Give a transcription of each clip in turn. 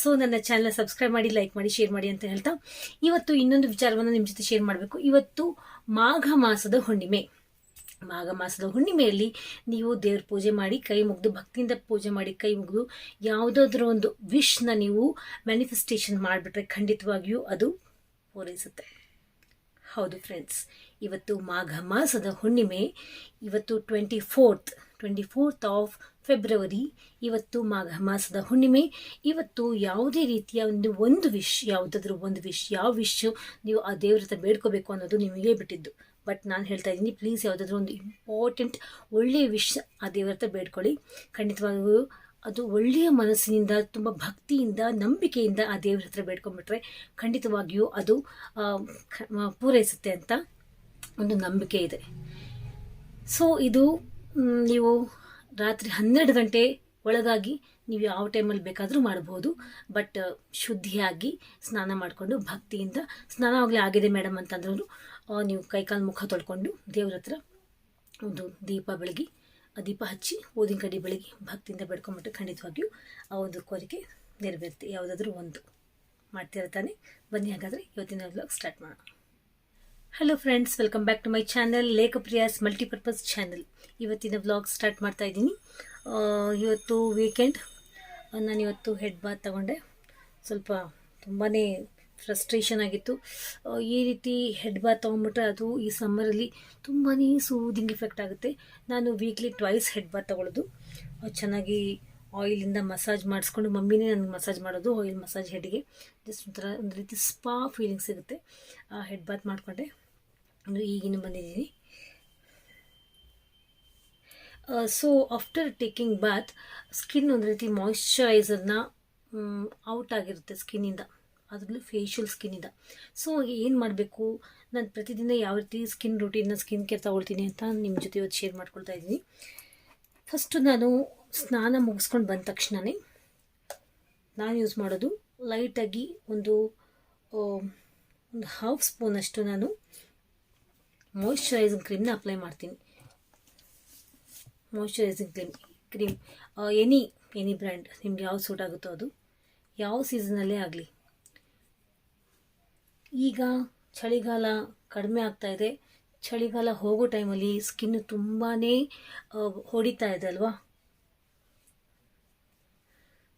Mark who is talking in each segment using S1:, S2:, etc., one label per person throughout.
S1: So ನನ್ನ channel subscribe ಮಾಡಿ like ಮಾಡಿ ಶೇರ್ ಮಾಡಿ ಅಂತ ಹೇಳ್ತಾ ಇವತ್ತು ಇನ್ನೊಂದು ವಿಚಾರವನ್ನು ನಿಮ್ಮ ಜೊತೆ ಶೇರ್ ಮಾಡಬೇಕು. ಇವತ್ತು ಮಾಘ ಮಾಸದ ಹುಣ್ಣಿಮೆ. ಮಾಘ ಮಾಸದ ಹುಣ್ಣಿಮೆಯಲ್ಲಿ ನೀವು ದೇವ್ರ ಪೂಜೆ ಮಾಡಿ, ಕೈ ಮುಗಿದು, ಭಕ್ತಿಯಿಂದ ಪೂಜೆ ಮಾಡಿ, ಕೈ ಮುಗಿದು ಯಾವುದಾದ್ರೂ ಒಂದು ವಿಶ್ನ ನೀವು ಮ್ಯಾನಿಫೆಸ್ಟೇಷನ್ ಮಾಡಿಬಿಟ್ರೆ ಖಂಡಿತವಾಗಿಯೂ ಅದು ಪೂರೈಸುತ್ತೆ. ಹೌದು ಫ್ರೆಂಡ್ಸ್ ಇವತ್ತು ಮಾಘ ಮಾಸದ ಹುಣ್ಣಿಮೆ, ಇವತ್ತು twenty fourth twenty fourth of February ಇವತ್ತು ಮಾಘ ಮಾಸದ ಹುಣ್ಣಿಮೆ. ಇವತ್ತು ಯಾವುದೇ ರೀತಿಯ ಒಂದು ಒಂದು ವಿಶ್ ಯಾವುದಾದ್ರೂ ಒಂದು ವಿಶ್ ಯಾವ ವಿಶ್ ನೀವು ಆ ದೇವ್ರ ಹತ್ರ ಬೇಡ್ಕೋಬೇಕು ಅನ್ನೋದು ನಿಮಗೆ ಬಿಟ್ಟಿದ್ದು. ಬಟ್ ನಾನು ಹೇಳ್ತಾ ಇದ್ದೀನಿ ಪ್ಲೀಸ್ ಯಾವುದಾದ್ರೂ ಒಂದು ಇಂಪಾರ್ಟೆಂಟ್ ಒಳ್ಳೆಯ ವಿಶ್ ಆ ದೇವ್ರ ಹತ್ರ ಬೇಡ್ಕೊಳ್ಳಿ. ಖಂಡಿತವಾಗಿಯೂ ಅದು ಒಳ್ಳೆಯ ಮನಸ್ಸಿನಿಂದ, ತುಂಬ ಭಕ್ತಿಯಿಂದ, ನಂಬಿಕೆಯಿಂದ ಆ ದೇವ್ರ ಹತ್ರ ಬೇಡ್ಕೊಂಡ್ಬಿಟ್ರೆ ಖಂಡಿತವಾಗಿಯೂ ಅದು ಪೂರೈಸುತ್ತೆ ಅಂತ ಒಂದು ನಂಬಿಕೆ ಇದೆ. ಸೊ ಇದು ನೀವು ರಾತ್ರಿ ಹನ್ನೆರಡು ಗಂಟೆ ಒಳಗಾಗಿ ನೀವು ಯಾವ ಟೈಮಲ್ಲಿ ಬೇಕಾದರೂ ಮಾಡ್ಬೋದು. ಬಟ್ ಶುದ್ಧಿಯಾಗಿ ಸ್ನಾನ ಮಾಡಿಕೊಂಡು ಭಕ್ತಿಯಿಂದ ಸ್ನಾನ ಆಗಲೇ ಆಗಿದೆ ಮೇಡಮ್ ಅಂತಂದ್ರೂ ನೀವು ಕೈಕಾಲು ಮುಖ ತೊಳ್ಕೊಂಡು ದೇವ್ರ ಹತ್ರ ಒಂದು ದೀಪ ಬೆಳಗಿ, ಆ ದೀಪ ಹಚ್ಚಿ ಊದಿನ ಕಡ್ಡಿ ಬೆಳಗಿ ಭಕ್ತಿಯಿಂದ ಬೆಡ್ಕೊಂಬಿಟ್ಟು ಖಂಡಿತವಾಗಿಯೂ ಆ ಒಂದು ಕೋರಿಕೆ ನೆರವೇರುತ್ತೆ ಯಾವುದಾದ್ರೂ ಒಂದು ಮಾಡ್ತಿರ್ತಾನೆ ಬನ್ನಿ ಹಾಗಾದರೆ ಇವತ್ತಿನ ವ್ಲಾಗ್ ಸ್ಟಾರ್ಟ್ ಮಾಡೋಣ. Hello friends welcome back to my channel Lekhapriya's multipurpose channel ಇವತ್ತಿನ ವ್ಲಾಗ್ ಸ್ಟಾರ್ಟ್ ಮಾಡ್ತಾ ಇದ್ದೀನಿ. ಇವತ್ತು ವೀಕೆಂಡ್ ನಾನು ಇವತ್ತು ಹೆಡ್ ಬಾತ್ ತಗೊಂಡೆ. ಸ್ವಲ್ಪ ತುಂಬಾ ಫ್ರಸ್ಟ್ರೇಷನ್ ಆಗಿತ್ತು. ಈ ರೀತಿ ಹೆಡ್ ಬಾತ್ ತೊಗೊಂಡ್ಬಿಟ್ರೆ ಅದು ಈ ಸಮ್ಮರಲ್ಲಿ ತುಂಬಾ ಸೂದಿಂಗ್ ಇಫೆಕ್ಟ್ ಆಗುತ್ತೆ. ನಾನು ವೀಕ್ಲಿ ಟ್ವೈಸ್ ಹೆಡ್ ಬಾತ್ ತಗೊಳ್ಳೋದು. ಚೆನ್ನಾಗಿ ಆಯಿಲಿಂದ ಮಸಾಜ್ ಮಾಡಿಸ್ಕೊಂಡು ಮಮ್ಮಿನೇ ನನಗೆ ಮಸಾಜ್ ಮಾಡೋದು ಆಯಿಲ್ ಮಸಾಜ್ ಹೆಡ್ಗೆ ಜಸ್ಟ್ ಒಂಥರ ಒಂದು ರೀತಿ ಸ್ಪಾ ಫೀಲಿಂಗ್ ಸಿಗುತ್ತೆ. ಹೆಡ್ ಬಾತ್ ಮಾಡಿಕೊಂಡೆ. ಅಂದರೆ ಈಗಿನ ಬಂದಿದ್ದೀನಿ. So after taking bath skin ಒಂದು ರೀತಿ ಮಾಯಿಶ್ಚರೈಸರ್ನ ಔಟ್ ಆಗಿರುತ್ತೆ ಸ್ಕಿನ್ನಿಂದ ಅದರಲ್ಲೂ ಫೇಶಿಯಲ್ ಸ್ಕಿನ್ನಿಂದ ಸೊ ಏನು ಮಾಡಬೇಕು? ನಾನು ಪ್ರತಿದಿನ ಯಾವ ರೀತಿ ಸ್ಕಿನ್ ರೂಟೀನ್ನ ಸ್ಕಿನ್ ಕೇರ್ ತಗೊಳ್ತೀನಿ ಅಂತ ನಿಮ್ಮ ಜೊತೆ ಇವತ್ತು ಶೇರ್ ಮಾಡ್ಕೊಳ್ತಾ ಇದ್ದೀನಿ. ಫಸ್ಟು ನಾನು ಸ್ನಾನ ಮುಗಿಸ್ಕೊಂಡು ಬಂದ ತಕ್ಷಣವೇ ನಾನು ಯೂಸ್ ಮಾಡೋದು ಲೈಟಾಗಿ ಒಂದು ಒಂದು ಹಾಫ್ ಸ್ಪೂನಷ್ಟು ನಾನು ಮಾಯಿಶ್ಚರೈಸಿಂಗ್ ಕ್ರೀಮ್ನ ಅಪ್ಲೈ ಮಾಡ್ತೀನಿ. Moisturising cream cream any any brand ನಿಮ್ಗೆ ಯಾವ್ದು ಸೂಟ್ ಆಗುತ್ತೋ ಅದು. ಯಾವ ಸೀಸನಲ್ಲೇ ಆಗಲಿ. ಈಗ ಚಳಿಗಾಲ ಕಡಿಮೆ ಆಗ್ತಾ ಇದೆ. ಚಳಿಗಾಲ ಹೋಗೋ ಟೈಮಲ್ಲಿ ಸ್ಕಿನ್ ತುಂಬಾ ಹೊಡಿತಾ ಇದೆ ಅಲ್ವಾ?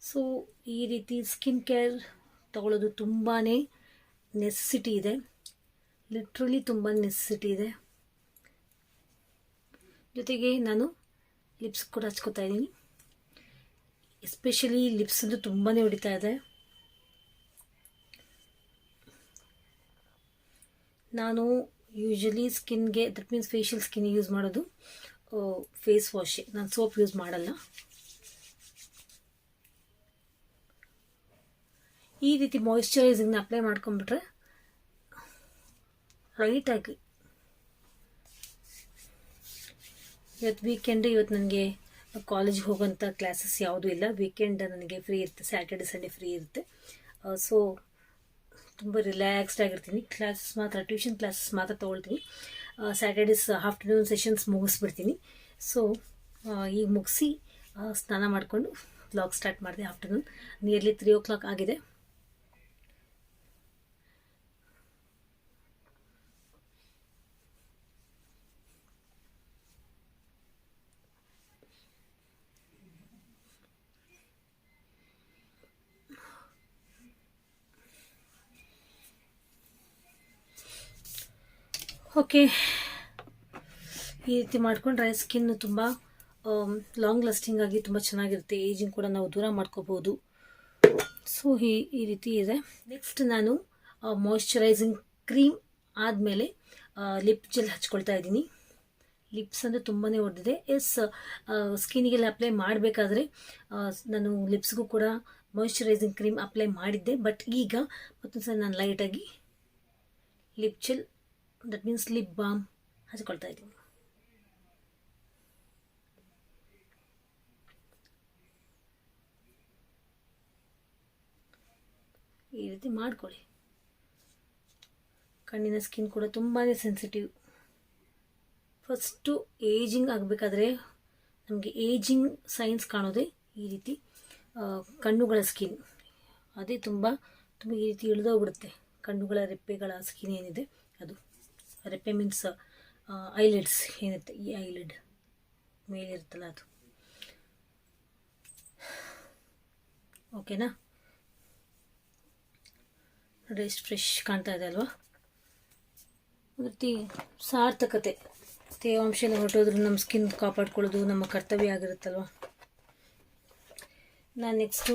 S1: ಸೊ ಈ ರೀತಿ ಸ್ಕಿನ್ ಕೇರ್ ತಗೊಳ್ಳೋದು ತುಂಬಾ ನೆಸೆಸಿಟಿ ಇದೆ. ಲಿಟ್ರಲಿ ತುಂಬ ನೆಸೆಸಿಟಿ ಇದೆ. ಜೊತೆಗೆ ನಾನು ಲಿಪ್ಸ್ ಕೂಡ ಹಚ್ಕೋತಾ ಇದ್ದೀನಿ. ಎಸ್ಪೆಷಲಿ ಲಿಪ್ಸದ್ದು ತುಂಬಾ ಹೊಡಿತಾ ಇದೆ. ನಾನು usually ಸ್ಕಿನ್ಗೆ that means facial skin use ಮಾಡೋದು ಫೇಸ್ ವಾಶ್ ನಾನು ಸೋಪ್ ಯೂಸ್ ಮಾಡಲ್ಲ. ಈ ರೀತಿ ಮಾಯಿಶ್ಚರೈಸಿಂಗ್ನ ಅಪ್ಲೈ ಮಾಡ್ಕೊಂಡ್ಬಿಟ್ರೆ ಲೈಟಾಗಿ ಇವತ್ತು ವೀಕೆಂಡ್ ಇವತ್ತು ನನಗೆ ಕಾಲೇಜ್ಗೆ ಹೋಗೋಂಥ ಕ್ಲಾಸಸ್ ಯಾವುದೂ ಇಲ್ಲ. ವೀಕೆಂಡ್ ನನಗೆ ಫ್ರೀ ಇರುತ್ತೆ. ಸ್ಯಾಟರ್ಡೆ ಸಂಡೇ ಫ್ರೀ ಇರುತ್ತೆ. ಸೊ ತುಂಬ ರಿಲ್ಯಾಕ್ಸ್ಡ್ ಆಗಿರ್ತೀನಿ. ಕ್ಲಾಸಸ್ ಮಾತ್ರ ಟ್ಯೂಷನ್ ಕ್ಲಾಸಸ್ ಮಾತ್ರ ತೊಗೊಳ್ತೀನಿ. ಸ್ಯಾಟರ್ಡೇಸ್ ಆಫ್ಟರ್ನೂನ್ ಸೆಷನ್ಸ್ ಮುಗಿಸ್ಬಿಡ್ತೀನಿ. ಸೊ ಈಗ ಮುಗಿಸಿ ಸ್ನಾನ ಮಾಡಿಕೊಂಡು ಬ್ಲಾಗ್ ಸ್ಟಾರ್ಟ್ ಮಾಡಿದೆ afternoon nearly three o'clock ಆಗಿದೆ. ಓಕೆ. ಈ ರೀತಿ ಮಾಡ್ಕೊಂಡ್ರೆ ಸ್ಕಿನ್ ತುಂಬ ಲಾಂಗ್ ಲಾಸ್ಟಿಂಗ್ ಆಗಿ ತುಂಬ ಚೆನ್ನಾಗಿರುತ್ತೆ. ಏಜಿಂಗ್ ಕೂಡ ನಾವು ದೂರ ಮಾಡ್ಕೋಬೋದು ಸೊ ಈ ಈ ರೀತಿ ಇದೆ. ನೆಕ್ಸ್ಟ್ ನಾನು ಮಾಯಿಶ್ಚರೈಸಿಂಗ್ ಕ್ರೀಮ್ ಆದಮೇಲೆ ಲಿಪ್ ಜೆಲ್ ಹಚ್ಕೊಳ್ತಾ ಇದ್ದೀನಿ. ಲಿಪ್ಸ್ ಅಂದರೆ ತುಂಬಾ ಒಡೆದಿದೆ ಎಸ್ ಸ್ಕಿನ್ಗೆಲ್ಲ ಅಪ್ಲೈ ಮಾಡಬೇಕಾದ್ರೆ ನಾನು ಲಿಪ್ಸ್ಗೂ ಕೂಡ ಮಾಯಿಶ್ಚರೈಸಿಂಗ್ ಕ್ರೀಮ್ ಅಪ್ಲೈ ಮಾಡಿದ್ದೆ. ಬಟ್ ಈಗ ಮತ್ತೊಂದು ಸಲ ನಾನು ಲೈಟಾಗಿ lip gel that means lip balm ಹಚ್ಕೊಳ್ತಾ ಇದ್ದೀನಿ. ಈ ರೀತಿ ಮಾಡ್ಕೊಳ್ಳಿ. ಕಣ್ಣಿನ ಸ್ಕಿನ್ ಕೂಡ ತುಂಬಾ ಸೆನ್ಸಿಟಿವ್ ಫಸ್ಟು ಏಜಿಂಗ್ ಆಗಬೇಕಾದ್ರೆ ನಮಗೆ ಏಜಿಂಗ್ ಸೈನ್ಸ್ ಕಾಣೋದೇ ಈ ರೀತಿ ಕಣ್ಣುಗಳ ಸ್ಕಿನ್ ಅದೇ ತುಂಬ ತುಂಬ ಈ ರೀತಿ ಇಳಿದೋಗ್ಬಿಡುತ್ತೆ. ಕಣ್ಣುಗಳ ರೆಪ್ಪೆಗಳ ಸ್ಕಿನ್ ಏನಿದೆ ಅದು. ರೆಪ್ಪೆ ಮೀನ್ಸ್ ಐಲಿಡ್ಸ್ ಏನಿರುತ್ತೆ ಈ ಐಲಿಡ್ ಮೇಲಿರುತ್ತಲ್ಲ ಅದು. ಓಕೆನಾ ನೋಡಿ ಎಷ್ಟು ಫ್ರೆಶ್ ಕಾಣ್ತಾ ಇದೆ ಅಲ್ವಾ? ರೀತಿ ಸಾರ್ಥಕತೆ. ತೇವಾಂಶ ಎಲ್ಲ ಹೊರಟೋದ್ರೂ ನಮ್ಮ ಸ್ಕಿನ್ ಕಾಪಾಡ್ಕೊಳ್ಳೋದು ನಮ್ಮ ಕರ್ತವ್ಯ ಆಗಿರುತ್ತಲ್ವ? ನಾನು ನೆಕ್ಸ್ಟು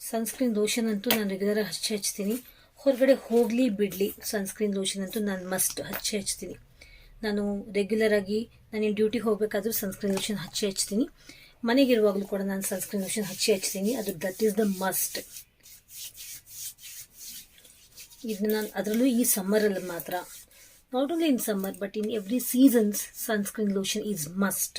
S1: ಸನ್ಸ್ಕ್ರೀನ್ ಲೋಷನ್ ಅಂತೂ ನಾನು ರೆಗ್ಯುಲರ್ ಹಚ್ಚಿ ಹಚ್ತೀನಿ. ಹೊರಗಡೆ ಹೋಗಲಿ ಬಿಡಲಿ ಸನ್ಸ್ಕ್ರೀನ್ ಲೋಷನ್ ಅಂತೂ ನಾನು ಮಸ್ಟ್ ಹಚ್ಚಿ ಹಚ್ತೀನಿ. ನಾನು ರೆಗ್ಯುಲರಾಗಿ ನಾನು ಡ್ಯೂಟಿಗೆ ಹೋಗಬೇಕಾದ್ರೂ ಸನ್ಸ್ಕ್ರೀನ್ ಲೋಷನ್ ಹಚ್ಚಿ ಹಚ್ತೀನಿ. ಮನೆಗಿರುವಾಗಲೂ ಕೂಡ ನಾನು ಸನ್ಸ್ಕ್ರೀನ್ ಲೋಷನ್ ಹಚ್ಚಿ ಹಚ್ತೀನಿ. ಅದು ದಟ್ ಈಸ್ ದ ಮಸ್ಟ್ ಇದನ್ನ ನಾನು ಅದರಲ್ಲೂ ಈ ಸಮ್ಮರಲ್ಲಿ ಮಾತ್ರ. Not only in summer but in every seasons sunscreen lotion is must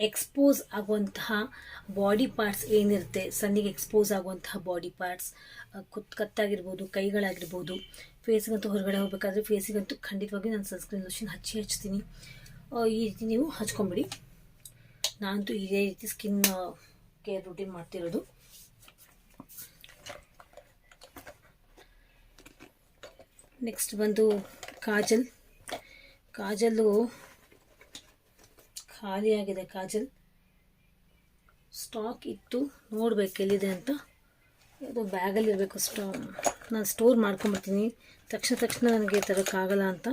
S1: expose ಆಗುವಂತಹ ಬಾಡಿ ಪಾರ್ಟ್ಸ್ ಏನಿರುತ್ತೆ? ಸನ್ನಿಗೆ ಎಕ್ಸ್ಪೋಸ್ ಆಗುವಂತಹ ಬಾಡಿ ಪಾರ್ಟ್ಸ್ ಕುತ್ ಕತ್ತಾಗಿರ್ಬೋದು, ಕೈಗಳಾಗಿರ್ಬೋದು ಫೇಸ್ಗಂತೂ ಹೊರಗಡೆ ಹೋಗಬೇಕಾದ್ರೆ ಫೇಸಿಗಂತೂ ಖಂಡಿತವಾಗಿ ನಾನು ಸನ್ಸ್ಕ್ರೀನ್ ಲೋಷನ್ ಹಚ್ಚಿ ಹಚ್ತೀನಿ. ಈ ರೀತಿ ನೀವು ಹಚ್ಕೊಂಬಿಡಿ. ನಾನಂತೂ ಇದೇ ರೀತಿ ಸ್ಕಿನ್ ಕೇರ್ ರೂಟೀನ್ ಮಾಡ್ತಿರೋದು. ನೆಕ್ಸ್ಟ್ ಬಂದು ಕಾಜಲ್. ಕಾಜಲ್ಲು ಖಾಲಿಯಾಗಿದೆ ಕಾಜಲ್. ಸ್ಟಾಕ್ ಇತ್ತು, ನೋಡಬೇಕು ಎಲ್ಲಿದೆ ಅಂತ. ಅದು ಬ್ಯಾಗಲ್ಲಿ ಇರಬೇಕು ಸ್ಟಾ ನಾನು ಸ್ಟೋರ್ ಮಾಡ್ಕೊಂಬರ್ತೀನಿ ತಕ್ಷಣ ತಕ್ಷಣ ನನಗೆ ತರೋಕ್ಕಾಗಲ್ಲ ಅಂತ.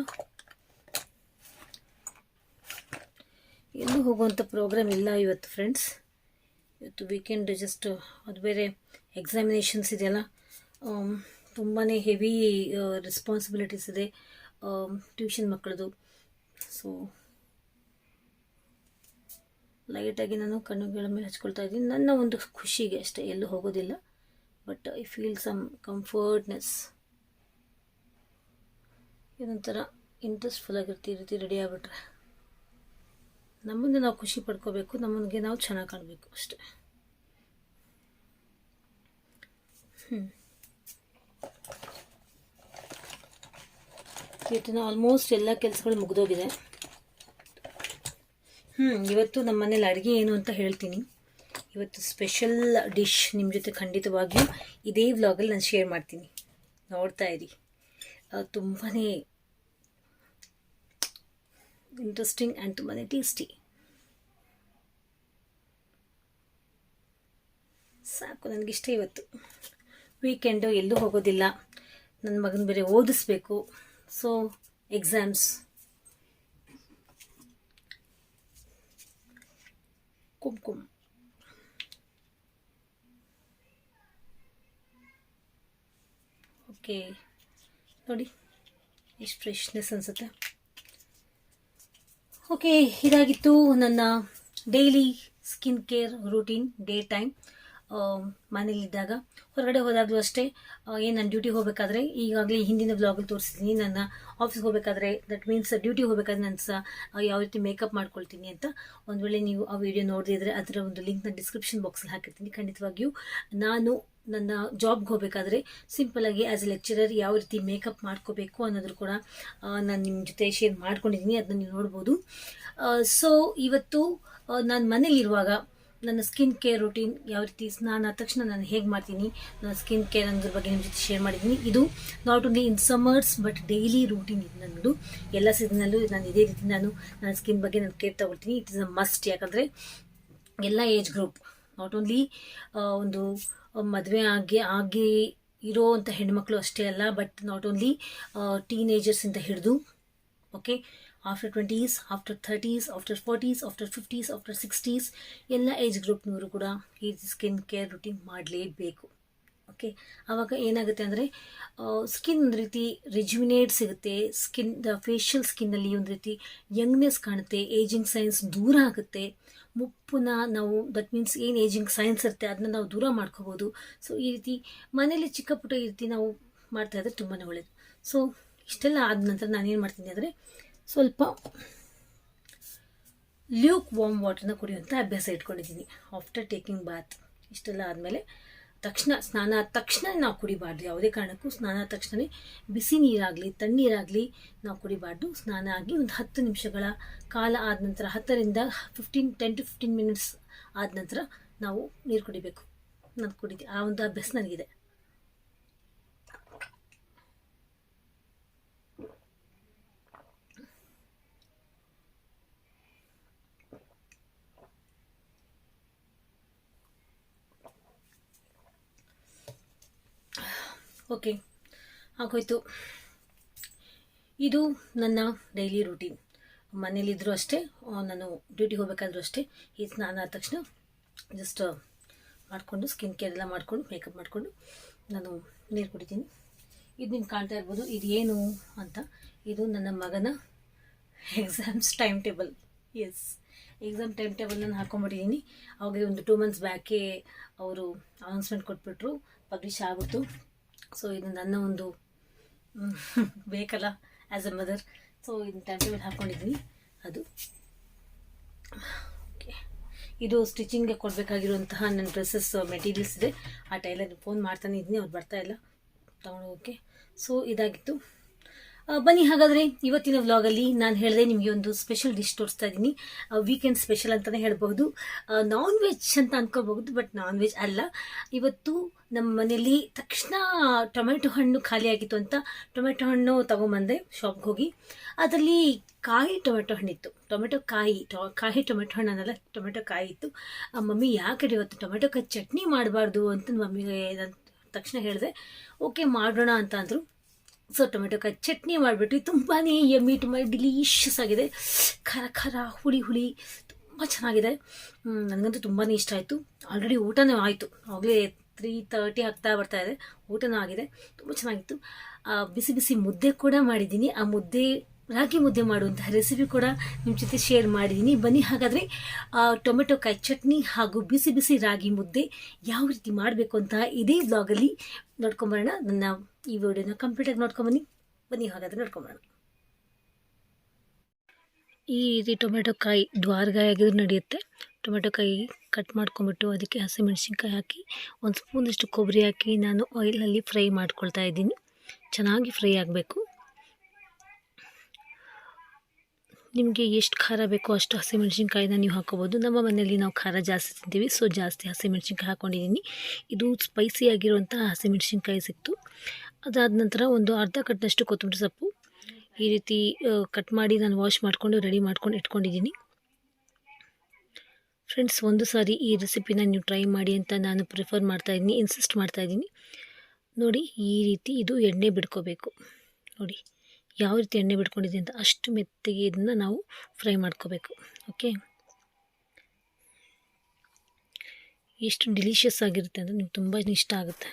S1: ಎಲ್ಲೂ ಹೋಗುವಂಥ ಪ್ರೋಗ್ರಾಮ್ ಇಲ್ಲ ಇವತ್ತು ಫ್ರೆಂಡ್ಸ್ ಇವತ್ತು ವೀಕೆಂಡ್ ಜಸ್ಟ್ ಅದು ಬೇರೆ ಎಕ್ಸಾಮಿನೇಷನ್ಸ್ ಇದೆಯಲ್ಲ. ತುಂಬಾ ಹೆವಿ ರೆಸ್ಪಾನ್ಸಿಬಿಲಿಟೀಸ್ ಇದೆ. ಟ್ಯೂಷನ್ ಮಕ್ಕಳದು. ಸೊ ಲೈಟಾಗಿ ನಾನು ಕಣ್ಣುಗಳ ಮೇಲೆ ಹಚ್ಕೊಳ್ತಾ ಇದ್ದೀನಿ. ನನ್ನ ಒಂದು ಖುಷಿಗೆ ಅಷ್ಟೇ, ಎಲ್ಲೂ ಹೋಗೋದಿಲ್ಲ. But I feel some comfortness ಇದೊಂಥರ ಇಂಟ್ರೆಸ್ಟ್ಫುಲ್ ಆಗಿರ್ತಿ ಈ ರೀತಿ ರೆಡಿ ಆಗಿಬಿಟ್ರೆ. ನಮ್ಮನ್ನು ನಾವು ಖುಷಿ ಪಡ್ಕೋಬೇಕು, ನಮ್ಮನಿಗೆ ನಾವು ಚೆನ್ನಾಗಿ ಕಾಣಬೇಕು ಅಷ್ಟೆ. ಹ್ಞೂ ಆಲ್ಮೋಸ್ಟ್ ಎಲ್ಲ ಕೆಲಸಗಳು ಮುಗಿದೋಗಿದೆ. ಹ್ಞೂ ಇವತ್ತು ನಮ್ಮ ಮನೇಲಿ ಅಡುಗೆ ಏನು ಅಂತ ಹೇಳ್ತೀನಿ. ಇವತ್ತು ಸ್ಪೆಷಲ್ ಡಿಶ್ ನಿಮ್ಮ ಜೊತೆ ಖಂಡಿತವಾಗಿಯೂ ಇದೇ ವ್ಲಾಗಲ್ಲಿ ನಾನು ಶೇರ್ ಮಾಡ್ತೀನಿ. ನೋಡ್ತಾ ಇರಿ. ತುಂಬಾ ಇಂಟ್ರೆಸ್ಟಿಂಗ್ ಆ್ಯಂಡ್ ತುಂಬಾ ಟೇಸ್ಟಿ ಸಾಕು ನನಗಿಷ್ಟ ಇವತ್ತು. ವೀಕೆಂಡು ಎಲ್ಲೂ ಹೋಗೋದಿಲ್ಲ. ನನ್ನ ಮಗನ ಬೇರೆ ಓದಿಸ್ಬೇಕು. So exams kumkum. ಓಕೆ. ನೋಡಿ, ಎಷ್ಟು ಫ್ರೆಶ್ನೆಸ್ ಅನಿಸುತ್ತೆ. ಓಕೆ, ಇದಾಗಿತ್ತು ನನ್ನ daily skin care routine day time ಮನೇಲಿದ್ದಾಗ ಹೊರಗಡೆ ಹೋದಾಗಲೂ ಅಷ್ಟೇ ಏನು ನಾನು ಡ್ಯೂಟಿಗೆ ಹೋಗಬೇಕಾದ್ರೆ ಈಗಾಗಲೇ ಹಿಂದಿನ ವ್ಲಾಗಲ್ಲಿ ತೋರಿಸಿದ್ದೀನಿ ನನ್ನ ಆಫೀಸ್ಗೆ ಹೋಗಬೇಕಾದ್ರೆ ದಟ್ ಮೀನ್ಸ್ ಡ್ಯೂಟಿಗೆ ಹೋಗಬೇಕಾದ್ರೆ ನಾನು ಸಹ ಯಾವ ರೀತಿ ಮೇಕಪ್ ಮಾಡ್ಕೊಳ್ತೀನಿ ಅಂತ ಒಂದು ವೇಳೆ ನೀವು ಆ ವಿಡಿಯೋ ನೋಡಿದ್ರೆ ಅದರ ಒಂದು ಲಿಂಕ್ನ ಡಿಸ್ಕ್ರಿಪ್ಷನ್ ಬಾಕ್ಸಲ್ಲಿ ಹಾಕಿರ್ತೀನಿ. ಖಂಡಿತವಾಗಿಯೂ ನಾನು ನನ್ನ ಜಾಬ್ಗೆ ಹೋಗಬೇಕಾದ್ರೆ ಸಿಂಪಲಾಗಿ ಆ್ಯಸ್ ಎ ಲೆಕ್ಚರರ್ ಯಾವ ರೀತಿ ಮೇಕಪ್ ಮಾಡ್ಕೋಬೇಕು ಅನ್ನೋದ್ರು ಕೂಡ ನಾನು ನಿಮ್ಮ ಜೊತೆ ಶೇರ್ ಮಾಡ್ಕೊಂಡಿದ್ದೀನಿ ಅದನ್ನ ನೀವು ನೋಡ್ಬೋದು. ಸೊ ಇವತ್ತು ನಾನು ಮನೇಲಿರುವಾಗ ನನ್ನ ಸ್ಕಿನ್ ಕೇರ್ ರೂಟೀನ್ ಯಾವ ರೀತಿ ಸ್ನಾನ ತಕ್ಷಣ ನಾನು ಹೇಗೆ ಮಾಡ್ತೀನಿ, ನನ್ನ ಸ್ಕಿನ್ ಕೇರ್ ಅನ್ನೋದ್ರ ಬಗ್ಗೆ ನಿಮ್ಮ ಜೊತೆ ಶೇರ್ ಮಾಡಿದ್ದೀನಿ. ಇದು not only in summers but daily routine ಇದು ನನ್ನದು. ಎಲ್ಲ ಸೀಸನಲ್ಲೂ ನಾನು ಇದೇ ರೀತಿ ನಾನು ನನ್ನ ಸ್ಕಿನ್ ಬಗ್ಗೆ ನಾನು ಕೇರ್ ತಗೊಳ್ತೀನಿ. ಇಟ್ ಇಸ್ ಅ ಮಸ್ಟ್ ಯಾಕಂದರೆ ಎಲ್ಲ ಏಜ್ ಗ್ರೂಪ್ ನಾಟ್ ಓನ್ಲಿ ಒಂದು ಮದುವೆ ಆಗಿ ಆಗಿ ಇರೋ ಅಂಥ ಹೆಣ್ಮಕ್ಳು ಅಷ್ಟೇ ಅಲ್ಲ ಬಟ್ ನಾಟ್ ಓನ್ಲಿ ಟೀನೇಜರ್ಸಿಂದ ಹಿಡಿದು okay after twenties after thirties after forties after fifties after sixties ಎಲ್ಲ ಏಜ್ ಗ್ರೂಪ್ನವರು ಕೂಡ ಈ ಸ್ಕಿನ್ ಕೇರ್ ರೂಟೀನ್ ಮಾಡಲೇಬೇಕು. ಓಕೆ ಆವಾಗ ಏನಾಗುತ್ತೆ ಅಂದರೆ ಸ್ಕಿನ್ ಒಂದು ರೀತಿ ರಿಜ್ಯುಮಿನೇಟ್ ಸಿಗುತ್ತೆ. ಸ್ಕಿನ್ ದ ಫೇಶಿಯಲ್ ಸ್ಕಿನ್ನಲ್ಲಿ ಒಂದು ರೀತಿ ಯಂಗ್ನೆಸ್ ಕಾಣುತ್ತೆ. ಏಜಿಂಗ್ ಸೈನ್ಸ್ ದೂರ ಆಗುತ್ತೆ. ಮುಪ್ಪನ್ನ ನಾವು ದಟ್ ಮೀನ್ಸ್ ಏನು ಏಜಿಂಗ್ ಸೈನ್ಸ್ ಇರುತ್ತೆ ಅದನ್ನ ನಾವು ದೂರ ಮಾಡ್ಕೋಬೋದು. ಸೊ ಈ ರೀತಿ ಮನೇಲಿ ಚಿಕ್ಕ ಪುಟ್ಟ ಈ ರೀತಿ ನಾವು ಮಾಡ್ತಾ ಇದ್ರೆ ತುಂಬಾ ಒಳ್ಳೆಯದು ಸೊ ಇಷ್ಟೆಲ್ಲ ಆದ ನಂತರ ನಾನೇನು ಮಾಡ್ತೀನಿ ಅಂದರೆ ಸ್ವಲ್ಪ ಲ್ಯೂಕ್ ವಾಮ್ ವಾಟರ್ನ ಕುಡಿಯುವಂಥ ಅಭ್ಯಾಸ ಇಟ್ಕೊಂಡಿದ್ದೀನಿ. ಆಫ್ಟರ್ ಟೇಕಿಂಗ್ ಬಾತ್ ಇಷ್ಟೆಲ್ಲ ಆದಮೇಲೆ ತಕ್ಷಣ ಸ್ನಾನ ಆದ ತಕ್ಷಣ ನಾವು ಕುಡಿಬಾರ್ದು. ಯಾವುದೇ ಕಾರಣಕ್ಕೂ ಸ್ನಾನ ಆದ ತಕ್ಷಣ ಬಿಸಿ ನೀರಾಗಲಿ, ತಣ್ಣೀರಾಗಲಿ ನಾವು ಕುಡಿಬಾರ್ದು. ಸ್ನಾನ ಆಗಿ ಒಂದು ಹತ್ತು ನಿಮಿಷಗಳ ಕಾಲ ಆದ ನಂತರ, ಹತ್ತರಿಂದ fifteen ten to fifteen minutes ಆದ ನಂತರ ನಾವು ನೀರು ಕುಡಿಬೇಕು. ನಾನು ಕುಡಿದೆ. ಆ ಒಂದು ಅಭ್ಯಾಸ ನನಗಿದೆ. ಓಕೆ, ಆಗೋಯ್ತು. ಇದು ನನ್ನ ಡೈಲಿ ರೂಟೀನ್ ಮನೇಲಿದ್ದರೂ ಅಷ್ಟೇ ನಾನು ಡ್ಯೂಟಿಗೆ ಹೋಗಬೇಕಾದ್ರೂ ಅಷ್ಟೇ, ಈ ಸ್ನಾನ ಆದ ತಕ್ಷಣ ಜಸ್ಟ್ ಮಾಡಿಕೊಂಡು ಸ್ಕಿನ್ ಕೇರ್ ಎಲ್ಲ ಮಾಡಿಕೊಂಡು ಮೇಕಪ್ ಮಾಡಿಕೊಂಡು ನಾನು ನೀರು ಕುಡಿತೀನಿ. ಇದು ನಿಮ್ಗೆ ಕಾಣ್ತಾ ಇರ್ಬೋದು, ಇದು ಏನು ಅಂತ. ಇದು ನನ್ನ ಮಗನ exams time table S exam time table ನಾನು ಹಾಕೊಂಡ್ಬಿಟ್ಟಿದ್ದೀನಿ ಅವಾಗ ಒಂದು ಟೂ ಮಂತ್ಸ್ ಬ್ಯಾಕೇ ಅವರು ಅನೌನ್ಸ್ಮೆಂಟ್ ಕೊಟ್ಬಿಟ್ರು ಪಬ್ಲಿಷ್ ಆಗ್ಬಿಡ್ತು. ಸೊ ಇದು ನನ್ನ ಒಂದು ಬೇಕಲ್ಲ ಆ್ಯಸ್ ಎ ಮದರ್ ಸೊ ಇದನ್ನ ಟೈಮ್ ಮೇಲೆ ಹಾಕ್ಕೊಂಡಿದ್ದೀನಿ ಅದು. ಓಕೆ ಇದು ಸ್ಟಿಚಿಂಗ್ಗೆ ಕೊಡಬೇಕಾಗಿರುವಂತಹ ನನ್ನ ಡ್ರೆಸ್ಸಸ್ ಮೆಟೀರಿಯಲ್ಸ್ ಇದೆ. ಆ ಟೈಲರ್ ಫೋನ್ ಮಾಡ್ತಾನೆ ಇದ್ದೀನಿ. ಅವ್ರು ಬರ್ತಾಯಿಲ್ಲ ತೊಗೊಂಡೋಗೋಕ್ಕೆ ಸೊ ಇದಾಗಿತ್ತು. ಬನ್ನಿ, ಹಾಗಾದರೆ ಇವತ್ತಿನ ವ್ಲಾಗಲ್ಲಿ ನಾನು ಹೇಳಿದೆ ನಿಮಗೆ ಒಂದು ಸ್ಪೆಷಲ್ ಡಿಶ್ ತೋರಿಸ್ತಾ ಇದ್ದೀನಿ ವೀಕೆಂಡ್ ಸ್ಪೆಷಲ್ ಅಂತಲೇ ಹೇಳ್ಬಹುದು. ನಾನ್ ವೆಜ್ ಅಂತ ಅನ್ಕೋಬಹುದು ಬಟ್ ನಾನ್ ವೆಜ್ ಅಲ್ಲ. ಇವತ್ತು ನಮ್ಮ ಮನೆಯಲ್ಲಿ ತಕ್ಷಣ ಟೊಮೆಟೊ ಹಣ್ಣು ಖಾಲಿ ಆಗಿತ್ತು ಅಂತ ಟೊಮೆಟೊ ಹಣ್ಣು ತೊಗೊಂಬಂದೆ ಶಾಪ್ಗೆ ಹೋಗಿ. ಅದರಲ್ಲಿ ಕಾಯಿ ಟೊಮೆಟೊ ಹಣ್ಣಿತ್ತು. ಟೊಮೆಟೊ ಕಾಯಿ, ಟೊ, ಕಾಯಿ ಟೊಮೆಟೊ ಹಣ್ಣು ಅನ್ನಲ್ಲ, ಟೊಮೆಟೊ ಕಾಯಿ ಇತ್ತು. ಮಮ್ಮಿ ಯಾಕೆ ಇವತ್ತು ಟೊಮೆಟೊ ಕಾಯಿ ಚಟ್ನಿ ಮಾಡಬಾರ್ದು ಅಂತ ಮಮ್ಮಿಗೆ ತಕ್ಷಣ ಹೇಳಿದೆ. ಓಕೆ ಮಾಡೋಣ ಅಂತ ಅಂದರು. ಸೊ ಟೊಮೆಟೊ ಕಾಯಿ ಚಟ್ನಿ ಮಾಡಿಬಿಟ್ಟು ತುಂಬಾ ಎಮ್ಮಿ ತುಂಬ ಡಿಲೀಷಿಯಸ್ ಆಗಿದೆ. ಖರ ಖರ, ಹುಳಿ ಹುಳಿ, ತುಂಬ ಚೆನ್ನಾಗಿದೆ. ನನಗಂತೂ ತುಂಬಾ ಇಷ್ಟ ಆಯಿತು. ಆಲ್ರೆಡಿ ಊಟನೂ ಆಯಿತು. ಆಗಲೇ ತ್ರೀ ತರ್ಟಿ ಆಗ್ತಾ ಬರ್ತಾ ಇದೆ. ಊಟನೂ ಆಗಿದೆ. ತುಂಬ ಚೆನ್ನಾಗಿತ್ತು. ಬಿಸಿ ಬಿಸಿ ಮುದ್ದೆ ಕೂಡ ಮಾಡಿದ್ದೀನಿ. ಆ ಮುದ್ದೆ ರಾಗಿ ಮುದ್ದೆ ಮಾಡುವಂತಹ ರೆಸಿಪಿ ಕೂಡ ನಿಮ್ಮ ಜೊತೆ ಶೇರ್ ಮಾಡಿದ್ದೀನಿ ಬನ್ನಿ, ಹಾಗಾದರೆ ಟೊಮೆಟೊ ಕಾಯಿ ಚಟ್ನಿ ಹಾಗೂ ಬಿಸಿ ಬಿಸಿ ರಾಗಿ ಮುದ್ದೆ ಯಾವ ರೀತಿ ಮಾಡಬೇಕು ಅಂತ ಇದೇ ಬ್ಲಾಗಲ್ಲಿ ನೋಡ್ಕೊಂಬರೋಣ. ನನ್ನ ಈ ವಿಡಿಯೋನ ಕಂಪ್ಲೀಟಾಗಿ ನೋಡ್ಕೊಂಬನ್ನಿ ಬನ್ನಿ. ಹಾಗಾದರೆ ನೋಡ್ಕೊಂಬರೋಣ. ಈ ರೀತಿ ಟೊಮೆಟೊ ಕಾಯಿ ದ್ವಾರಗಾಯಿ ಆಗಿದ್ರು ನಡೆಯುತ್ತೆ. ಟೊಮೆಟೊ ಕಾಯಿ ಕಟ್ ಮಾಡ್ಕೊಂಬಿಟ್ಟು ಅದಕ್ಕೆ ಹಸಿಮೆಣಸಿನ್ಕಾಯಿ ಹಾಕಿ, ಒಂದು ಸ್ಪೂನಷ್ಟು ಕೊಬ್ಬರಿ ಹಾಕಿ ನಾನು ಆಯಿಲಲ್ಲಿ ಫ್ರೈ ಮಾಡ್ಕೊಳ್ತಾ ಇದ್ದೀನಿ. ಚೆನ್ನಾಗಿ ಫ್ರೈ ಆಗಬೇಕು. ನಿಮಗೆ ಎಷ್ಟು ಖಾರ ಬೇಕೋ ಅಷ್ಟು ಹಸಿಮೆಣಸಿನ್ಕಾಯಿನ ನೀವು ಹಾಕೋಬೋದು. ನಮ್ಮ ಮನೆಯಲ್ಲಿ ನಾವು ಖಾರ ಜಾಸ್ತಿ ತಿಂತೀವಿ ಸೊ ಜಾಸ್ತಿ ಹಸಿಮೆಣಸಿನ್ಕಾಯಿ ಹಾಕ್ಕೊಂಡಿದ್ದೀನಿ ಇದು ಸ್ಪೈಸಿ ಆಗಿರುವಂಥ ಹಸಿಮೆಣಸಿನ್ಕಾಯಿ ಸಿಕ್ತು. ಅದಾದ ನಂತರ ಒಂದು ಅರ್ಧ ಕಟ್ನಷ್ಟು ಕೊತ್ತಂಬರಿ ಸೊಪ್ಪು, ಈ ರೀತಿ ಕಟ್ ಮಾಡಿ ನಾನು ವಾಶ್ ಮಾಡಿಕೊಂಡು ರೆಡಿ ಮಾಡ್ಕೊಂಡು ಇಟ್ಕೊಂಡಿದ್ದೀನಿ. ಫ್ರೆಂಡ್ಸ್ ಒಂದು ಸಾರಿ ಈ ರೆಸಿಪಿನ ನೀವು ಟ್ರೈ ಮಾಡಿ ಅಂತ ನಾನು ಪ್ರಿಫರ್ ಮಾಡ್ತಾಯಿದ್ದೀನಿ ಇನ್ಸಿಸ್ಟ್ ಮಾಡ್ತಾಯಿದ್ದೀನಿ ನೋಡಿ, ಈ ರೀತಿ ಇದು ಎಣ್ಣೆ ಬಿಡ್ಕೋಬೇಕು ನೋಡಿ. ಯಾವ ರೀತಿ ಎಣ್ಣೆ ಬಿಟ್ಕೊಂಡಿದೆ ಅಂತ ಅಷ್ಟು ಮೆತ್ತಗೆ ಇದನ್ನು ನಾವು ಫ್ರೈ ಮಾಡ್ಕೋಬೇಕು, ಓಕೆ? ಎಷ್ಟು ಡಿಲಿಷಿಯಸ್ ಆಗಿರುತ್ತೆ ಅಂದರೆ ನಿಮ್ಗೆ ತುಂಬ ಇಷ್ಟ ಆಗುತ್ತೆ.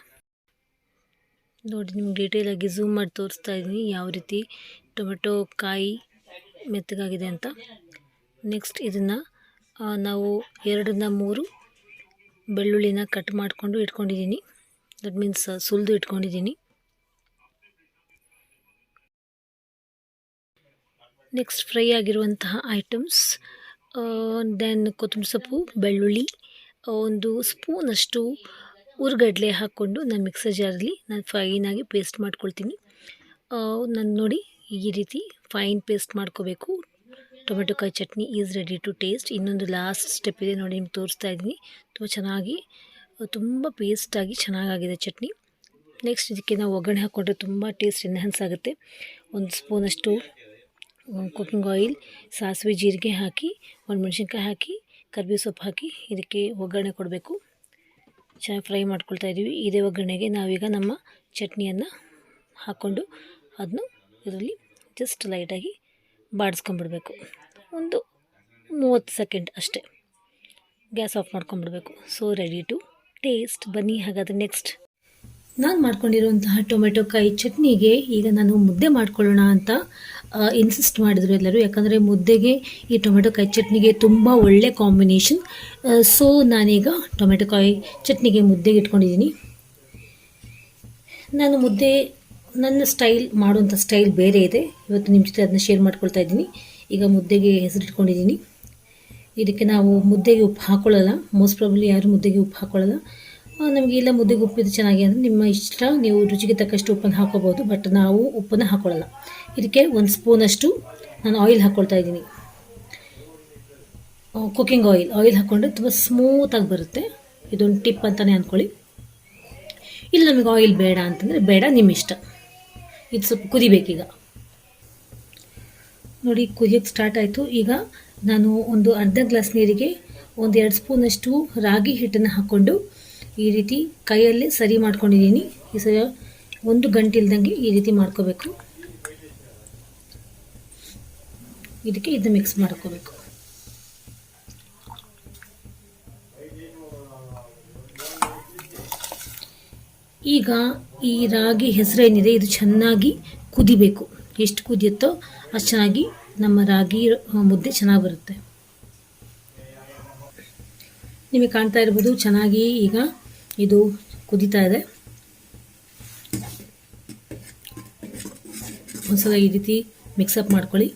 S1: ನೋಡಿ, ನಿಮ್ಗೆ ಡೀಟೇಲಾಗಿ ಝೂಮ್ ಮಾಡಿ ತೋರಿಸ್ತಾ ಇದ್ದೀನಿ ಯಾವ ರೀತಿ ಟೊಮೆಟೊ ಕಾಯಿ ಮೆತ್ತಗಾಗಿದೆ ಅಂತ. ನೆಕ್ಸ್ಟ್ ಇದನ್ನು ನಾವು ಎರಡರಿಂದ ಮೂರು ಬೆಳ್ಳುಳ್ಳಿನ ಕಟ್ ಮಾಡಿಕೊಂಡು ಇಟ್ಕೊಂಡಿದ್ದೀನಿ. ದಟ್ ಮೀನ್ಸ್ ಸುಲಿದು ಇಟ್ಕೊಂಡಿದ್ದೀನಿ. ನೆಕ್ಸ್ಟ್ ಫ್ರೈ ಆಗಿರುವಂತಹ ಐಟಮ್ಸ್ ದೆನ್ ಕೊತ್ತಂಬರಿ ಸೊಪ್ಪು, ಬೆಳ್ಳುಳ್ಳಿ ಒಂದು ಸ್ಪೂನಷ್ಟು ಉರ್ಗಡ್ಲೆ ಹಾಕ್ಕೊಂಡು ನಾನು ಮಿಕ್ಸರ್ ಜಾರಲ್ಲಿ ನಾನು ಫೈನಾಗಿ ಪೇಸ್ಟ್ ಮಾಡ್ಕೊಳ್ತೀನಿ. ನಾನು ನೋಡಿ ಈ ರೀತಿ ಫೈನ್ ಪೇಸ್ಟ್ ಮಾಡ್ಕೋಬೇಕು. ಟೊಮೆಟೊ ಕಾಯಿ chutney is ready to taste ಇನ್ನೊಂದು ಲಾಸ್ಟ್ ಸ್ಟೆಪ್ ಇದೆ ನೋಡಿ ನಿಮ್ಗೆ ತೋರಿಸ್ತಾ ಇದ್ದೀನಿ. ತುಂಬ ಚೆನ್ನಾಗಿ ತುಂಬ ಪೇಸ್ಟಾಗಿ ಚೆನ್ನಾಗಾಗಿದೆ ಚಟ್ನಿ. ನೆಕ್ಸ್ಟ್ ಇದಕ್ಕೆ ನಾವು ಒಗ್ಗರಣೆ ಹಾಕ್ಕೊಂಡ್ರೆ ತುಂಬ ಟೇಸ್ಟ್ ಎನ್ಹ್ಯಾನ್ಸ್ ಆಗುತ್ತೆ. ಒಂದು ಸ್ಪೂನಷ್ಟು ಕುಕಿಂಗ್ ಆಯಿಲ್ ಸಾಸಿವೆ ಜೀರಿಗೆ ಹಾಕಿ, ಒಂದು ಮೆಣಸಿನ್ಕಾಯಿ ಹಾಕಿ ಕರ್ಬೇವು ಸೊಪ್ಪು ಹಾಕಿ ಇದಕ್ಕೆ ಒಗ್ಗರಣೆ ಕೊಡಬೇಕು. ಚೆನ್ನಾಗಿ ಫ್ರೈ ಮಾಡ್ಕೊಳ್ತಾ ಇದ್ದೀವಿ ಇದೇ ಒಗ್ಗರಣೆಗೆ ನಾವೀಗ ನಮ್ಮ ಚಟ್ನಿಯನ್ನು ಹಾಕ್ಕೊಂಡು ಅದನ್ನು ಇದರಲ್ಲಿ ಜಸ್ಟ್ ಲೈಟಾಗಿ ಬಾಡಿಸ್ಕೊಂಬಿಡ್ಬೇಕು ಒಂದು ಮೂವತ್ತು ಸೆಕೆಂಡ್ ಅಷ್ಟೇ ಗ್ಯಾಸ್ ಆಫ್ ಮಾಡ್ಕೊಂಬಿಡ್ಬೇಕು ಸೊ ರೆಡಿ ಟು ಟೇಸ್ಟ್ ಬನ್ನಿ ಹಾಗಾದರೆ ನೆಕ್ಸ್ಟ್ ನಾನು ಮಾಡ್ಕೊಂಡಿರುವಂತಹ ಟೊಮೆಟೊ ಕಾಯಿ ಚಟ್ನಿಗೆ ಈಗ ನಾನು ಮುದ್ದೆ ಮಾಡ್ಕೊಳ್ಳೋಣ ಅಂತ ಇನ್ಸಿಸ್ಟ್ ಮಾಡಿದ್ರು ಎಲ್ಲರೂ. ಯಾಕಂದರೆ ಮುದ್ದೆಗೆ ಈ ಟೊಮೆಟೊ ಕಾಯಿ ಚಟ್ನಿಗೆ ತುಂಬ ಒಳ್ಳೆ ಕಾಂಬಿನೇಷನ್ ಸೊ ನಾನೀಗ ಟೊಮೆಟೊ ಕಾಯಿ ಚಟ್ನಿಗೆ ಮುದ್ದೆಗೆ ಇಟ್ಕೊಂಡಿದ್ದೀನಿ. ನಾನು ಮುದ್ದೆ, ನನ್ನ ಸ್ಟೈಲ್ ಮಾಡುವಂಥ ಸ್ಟೈಲ್ ಬೇರೆ ಇದೆ. ಇವತ್ತು ನಿಮ್ಮ ಜೊತೆ ಅದನ್ನ ಶೇರ್ ಮಾಡ್ಕೊಳ್ತಾ ಇದ್ದೀನಿ. ಈಗ ಮುದ್ದೆಗೆ ಹೆಸರಿಟ್ಕೊಂಡಿದ್ದೀನಿ ಇದಕ್ಕೆ ನಾವು ಮುದ್ದೆಗೆ ಉಪ್ಪು ಹಾಕೊಳ್ಳಲ್ಲ. ಮೋಸ್ಟ್ ಪ್ರಾಬ್ಲಿ ಯಾರು ಮುದ್ದೆಗೆ ಉಪ್ಪು ಹಾಕೊಳ್ಳಲ್ಲ. ನಮಗೆ ಇಲ್ಲ ಮುದ್ದೆಗೆ ಉಪ್ಪಿದ್ದು ಚೆನ್ನಾಗಿ ಅಂದರೆ ನಿಮ್ಮ ಇಷ್ಟ. ನೀವು ರುಚಿಗೆ ತಕ್ಕಷ್ಟು ಉಪ್ಪನ್ನು ಹಾಕೋಬೋದು ಬಟ್ ನಾವು ಉಪ್ಪನ್ನು ಹಾಕೊಳ್ಳಲ್ಲ. ಇದಕ್ಕೆ ಒಂದು ಸ್ಪೂನಷ್ಟು ನಾನು ಆಯಿಲ್ ಹಾಕ್ಕೊಳ್ತಾ ಇದ್ದೀನಿ. ಕುಕ್ಕಿಂಗ್ ಆಯಿಲ್ ಆಯಿಲ್ ಹಾಕ್ಕೊಂಡ್ರೆ ತುಂಬ ಸ್ಮೂತಾಗಿ ಬರುತ್ತೆ. ಇದೊಂದು ಟಿಪ್ ಅಂತಲೇ ಅಂದ್ಕೊಳ್ಳಿ ಇಲ್ಲ, ನಮಗೆ ಆಯಿಲ್ ಬೇಡ ಅಂತಂದರೆ ಬೇಡ, ನಿಮ್ಮ ಇಷ್ಟ. ಇದು ಸ್ವಲ್ಪ ಕುದಿಬೇಕೀಗ. ನೋಡಿ ಕುದಿಯೋಕ್ಕೆ ಸ್ಟಾರ್ಟ್ ಆಯಿತು. ಈಗ ನಾನು ಒಂದು ಅರ್ಧ ಗ್ಲಾಸ್ ನೀರಿಗೆ ಒಂದು ಎರಡು ಸ್ಪೂನಷ್ಟು ರಾಗಿ ಹಿಟ್ಟನ್ನು ಹಾಕ್ಕೊಂಡು ಈ ರೀತಿ ಕೈಯಲ್ಲೇ ಸರಿ ಮಾಡ್ಕೊಂಡಿದ್ದೀನಿ. ಈ ಸರಿ ಒಂದು ಗಂಟಿಲ್ದಂಗೆ ಈ ರೀತಿ ಮಾಡ್ಕೋಬೇಕು. ಇದಕ್ಕೆ ಇದು ಮಿಕ್ಸ್ ಮಾಡ್ಕೋಬೇಕು. ಈಗ ಈ ರಾಗಿ ಹೆಸರೇನಿದೆ ಇದು ಚೆನ್ನಾಗಿ ಕುದಿಬೇಕು. ಎಷ್ಟು ಕುದಿಯುತ್ತೋ ಅಷ್ಟು ಚೆನ್ನಾಗಿ ನಮ್ಮ ರಾಗಿ ಮುದ್ದೆ ಚೆನ್ನಾಗಿ ಬರುತ್ತೆ. ನಿಮಗೆ ಕಾಣ್ತಾ ಇರ್ಬೋದು, ಚೆನ್ನಾಗಿ ಈಗ ಇದು ಕುದೀತಾ ಇದೆ. ಒಂದ್ಸಲ ಈ ರೀತಿ ಮಿಕ್ಸಪ್ ಮಾಡ್ಕೊಳ್ಳಿ.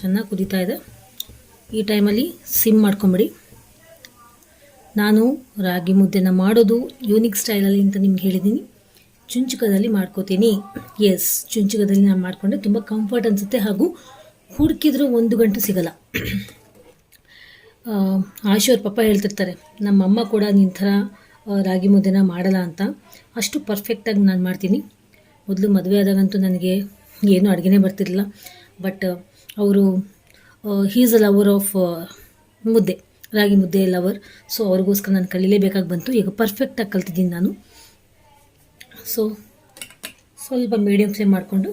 S1: ಚೆನ್ನಾಗಿ ಕುದೀತಾ ಇದೆ. ಈ ಟೈಮಲ್ಲಿ ಸಿಮ್ ಮಾಡ್ಕೊಂಬಿಡಿ. ನಾನು ರಾಗಿ ಮುದ್ದೆನ ಮಾಡೋದು ಯೂನಿಕ್ ಸ್ಟೈಲಲ್ಲಿ ಅಂತ ನಿಮ್ಗೆ ಹೇಳಿದ್ದೀನಿ. ಚುಂಚುಕದಲ್ಲಿ ಮಾಡ್ಕೋತೀನಿ. ಎಸ್ ಚುಂಚುಕದಲ್ಲಿ ನಾನು ಮಾಡಿಕೊಂಡೆ. ತುಂಬ ಕಂಫರ್ಟ್ ಅನಿಸುತ್ತೆ ಹಾಗೂ ಹುಡುಕಿದ್ರೂ ಒಂದು ಗಂಟು ಸಿಗಲ್ಲ. ಆಶು ಅವ್ರ ಪಪ್ಪ ಹೇಳ್ತಿರ್ತಾರೆ, ನಮ್ಮಮ್ಮ ಕೂಡ ನಿನ್ನ ಥರ ರಾಗಿ ಮುದ್ದೆನ ಮಾಡಲ್ಲ ಅಂತ. ಅಷ್ಟು ಪರ್ಫೆಕ್ಟಾಗಿ ನಾನು ಮಾಡ್ತೀನಿ. ಮೊದಲು ಮದುವೆ ಆದಾಗಂತೂ ನನಗೆ ಏನೂ ಅಡುಗೆನೇ ಬರ್ತಿರಲಿಲ್ಲ. ಬಟ್ ಅವರು ಹೀಸ್ ಅ ಲವರ್ ಆಫ್ ಮುದ್ದೆ, ರಾಗಿ ಮುದ್ದೆ ಲವರ್ ಸೊ ಅವ್ರಿಗೋಸ್ಕರ ನಾನು ಕಲೀಲೇಬೇಕಾಗಿ ಬಂತು. ಈಗ ಪರ್ಫೆಕ್ಟಾಗಿ ಕಲ್ತಿದ್ದೀನಿ ನಾನು. ಸೊ ಸ್ವಲ್ಪ ಮೀಡಿಯಮ್ ಫ್ಲೇಮ್ ಮಾಡಿಕೊಂಡು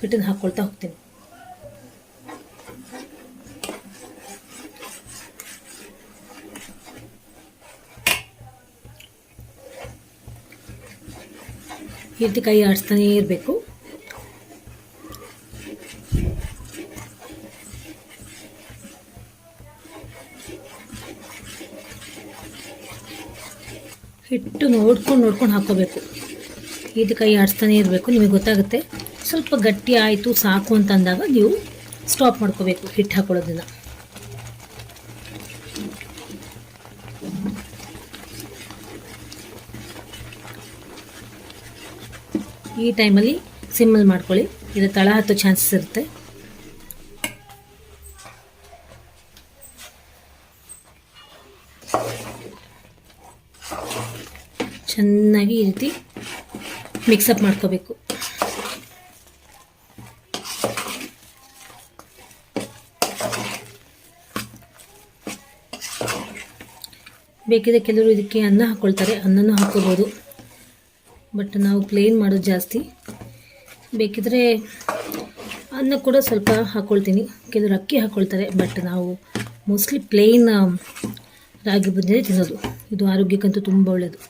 S1: ಕಿಟನ್ ಹಾಕ್ಕೊಳ್ತಾ ಹೋಗ್ತೀನಿ. ಈ ರೀತಿ ಕೈ ಆಡಿಸ್ತಾನೇ ಇರಬೇಕು. ನೋಡ್ಕೊಂಡು ಹಾಕೋಬೇಕು. ರೀತಿ ಕೈ ಆಡಿಸ್ತಾನೆ ಇರಬೇಕು, ನಿಮಗೆ ಗೊತ್ತಾಗುತ್ತೆ. ಸ್ವಲ್ಪ ಗಟ್ಟಿ ಆಯಿತು, ಸಾಕು ಅಂತ ಅಂದಾಗ ನೀವು ಸ್ಟಾಪ್ ಮಾಡ್ಕೋಬೇಕು ಹಿಟ್ಟು ಹಾಕೊಳ್ಳೋದನ್ನು. ಈ ಟೈಮಲ್ಲಿ ಸಿಮ್ಮಲ್ಲಿ ಮಾಡ್ಕೊಳ್ಳಿ. ಇದು ತಳ ಹತ್ತೋ ಚಾನ್ಸಸ್ ಇರುತ್ತೆ. ಚೆನ್ನಾಗಿ ಈ ರೀತಿ ಮಿಕ್ಸಪ್ ಮಾಡ್ಕೋಬೇಕು. ಬೇಕಿದ್ರೆ ಕೆಲವರು ಇದಕ್ಕೆ ಅನ್ನ ಹಾಕ್ಕೊಳ್ತಾರೆ ಅನ್ನನೂ ಹಾಕ್ಕೋಬೋದು ಬಟ್ ನಾವು ಪ್ಲೇನ್ ಮಾಡೋದು ಜಾಸ್ತಿ. ಬೇಕಿದ್ರೆ ಅನ್ನ ಕೂಡ ಸ್ವಲ್ಪ ಹಾಕ್ಕೊಳ್ತೀನಿ ಕೆಲವರು ಅಕ್ಕಿ ಹಾಕ್ಕೊಳ್ತಾರೆ ಬಟ್ ನಾವು ಮೋಸ್ಟ್ಲಿ ಪ್ಲೇನ್ ರಾಗಿ ಮುದ್ದೆ ತಿನ್ನೋದು. ಇದು ಆರೋಗ್ಯಕ್ಕಂತೂ ತುಂಬ ಒಳ್ಳೆಯದು